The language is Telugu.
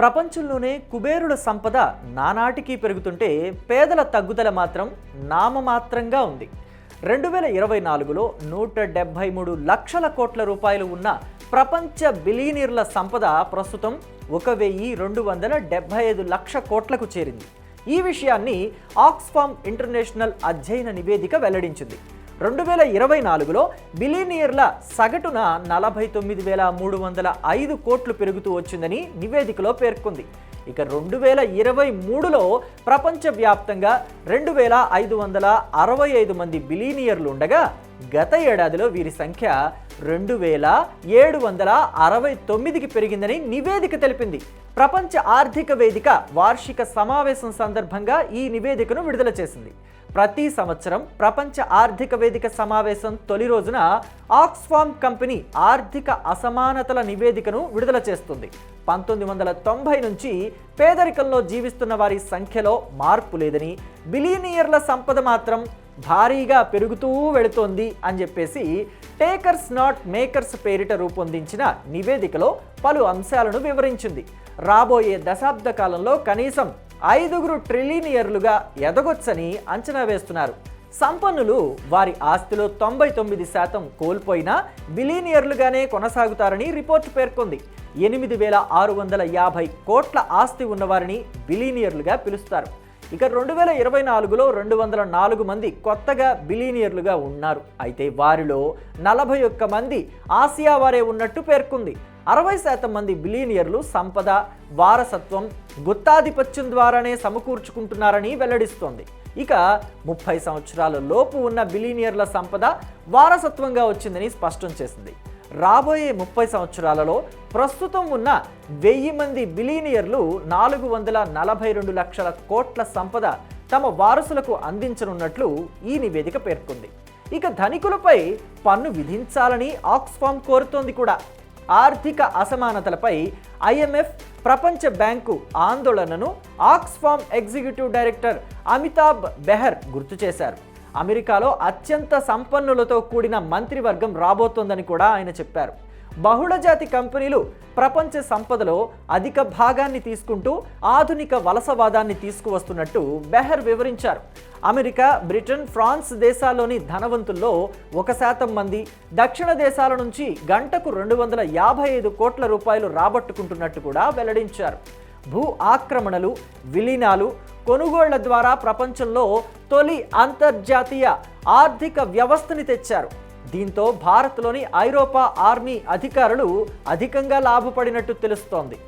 ప్రపంచంలోనే కుబేరుల సంపద నానాటికి పెరుగుతుంటే పేదల తగ్గుదల మాత్రం నామమాత్రంగా ఉంది. రెండు వేల ఇరవై నాలుగులో నూట డెబ్భై మూడు లక్షల కోట్ల రూపాయలు ఉన్న ప్రపంచ బిలీనీర్ల సంపద ప్రస్తుతం ఒక వెయ్యి రెండు వందల డెబ్భై ఐదు లక్ష కోట్లకు చేరింది. ఈ విషయాన్ని ఆక్స్ఫామ్ ఇంటర్నేషనల్ అధ్యయన నివేదిక వెల్లడించింది. రెండు వేల ఇరవై నాలుగులో బిలీనియర్ల సగటున నలభై తొమ్మిది వేల మూడు వందల ఐదు కోట్లు పెరుగుతూ వచ్చిందని నివేదికలో పేర్కొంది. ఇక రెండు వేల ఇరవై మూడులో ప్రపంచవ్యాప్తంగా రెండు వేల ఐదు వందల అరవై ఐదు మంది బిలీనియర్లు ఉండగా గత ఏడాదిలో వీరి సంఖ్య రెండు వేల ఏడు వందల అరవై తొమ్మిదికి పెరిగిందని నివేదిక తెలిపింది. ప్రపంచ ఆర్థిక వేదిక వార్షిక సమావేశం సందర్భంగా ఈ నివేదికను విడుదల చేసింది. ప్రతి సంవత్సరం ప్రపంచ ఆర్థిక వేదిక సమావేశం తొలి రోజున ఆక్స్ఫామ్ కంపెనీ ఆర్థిక అసమానతల నివేదికను విడుదల చేస్తుంది. పంతొమ్మిది వందల తొంభై నుంచి పేదరికంలో జీవిస్తున్న వారి సంఖ్యలో మార్పు లేదని బిలీనియర్ల సంపద మాత్రం భారీగా పెరుగుతూ వెళుతోంది అని చెప్పేసి టేకర్స్ నాట్ మేకర్స్ పేరిట రూపొందించిన నివేదికలో పలు అంశాలను వివరించింది. రాబోయే దశాబ్ద కాలంలో కనీసం ఐదుగురు ట్రిలీనియర్లుగా ఎదగొచ్చని అంచనా వేస్తున్నారు. సంపన్నులు వారి ఆస్తిలో తొంభై తొమ్మిది శాతం కోల్పోయినా బిలీనియర్లుగానే కొనసాగుతారని రిపోర్ట్ పేర్కొంది. ఎనిమిది వేల ఆరు వందల యాభై కోట్ల ఆస్తి ఉన్నవారిని బిలీనియర్లుగా పిలుస్తారు. ఇక రెండు వేల ఇరవై నాలుగులో రెండు వందల నాలుగు మంది కొత్తగా బిలీనియర్లుగా ఉన్నారు. అయితే వారిలో నలభై ఒక్క మంది ఆసియా వారే ఉన్నట్టు పేర్కొంది. అరవై శాతం మంది బిలీనియర్లు సంపద వారసత్వం గుత్తాధిపత్యం ద్వారానే సమకూర్చుకుంటున్నారని వెల్లడిస్తోంది. ఇక ముప్పై సంవత్సరాల లోపు ఉన్న బిలీనియర్ల సంపద వారసత్వంగా వచ్చిందని స్పష్టం చేసింది. రాబోయే ముప్పై సంవత్సరాలలో ప్రస్తుతం ఉన్న వెయ్యి మంది బిలీనియర్లు నాలుగు వందల నలభై రెండు లక్షల కోట్ల సంపద తమ వారసులకు అందించనున్నట్లు ఈ నివేదిక పేర్కొంది. ఇక ధనికులపై పన్ను విధించాలని ఆక్స్ఫామ్ కోరుతోంది కూడా. ఆర్థిక అసమానతలపై ఐఎంఎఫ్ ప్రపంచ బ్యాంకు ఆందోళనను Oxfam executive director Amitabh Behar గుర్తు చేశారు. అమెరికాలో అత్యంత సంపన్నులతో కూడిన మంత్రివర్గం రాబోతోందని కూడా ఆయన చెప్పారు. బహుళజాతి కంపెనీలు ప్రపంచ సంపదలో అధిక భాగాన్ని తీసుకుంటూ ఆధునిక వలసవాదాన్ని తీసుకువస్తున్నట్టు బెహర్ వివరించారు. అమెరికా బ్రిటన్ ఫ్రాన్స్ దేశాల్లోని ధనవంతుల్లో ఒక శాతం మంది దక్షిణ దేశాల నుంచి గంటకు రెండు వందల యాభై ఐదు కోట్ల రూపాయలు రాబట్టుకుంటున్నట్టు కూడా వెల్లడించారు. భూ ఆక్రమణలు విలీనాలు కొనుగోళ్ళ ద్వారా ప్రపంచంలో తొలి అంతర్జాతీయ ఆర్థిక వ్యవస్థని తెచ్చారు. దీంతో భారత్లోని ఐరోపా ఆర్మీ అధికారులు అధికంగా లాభపడినట్టు తెలుస్తోంది.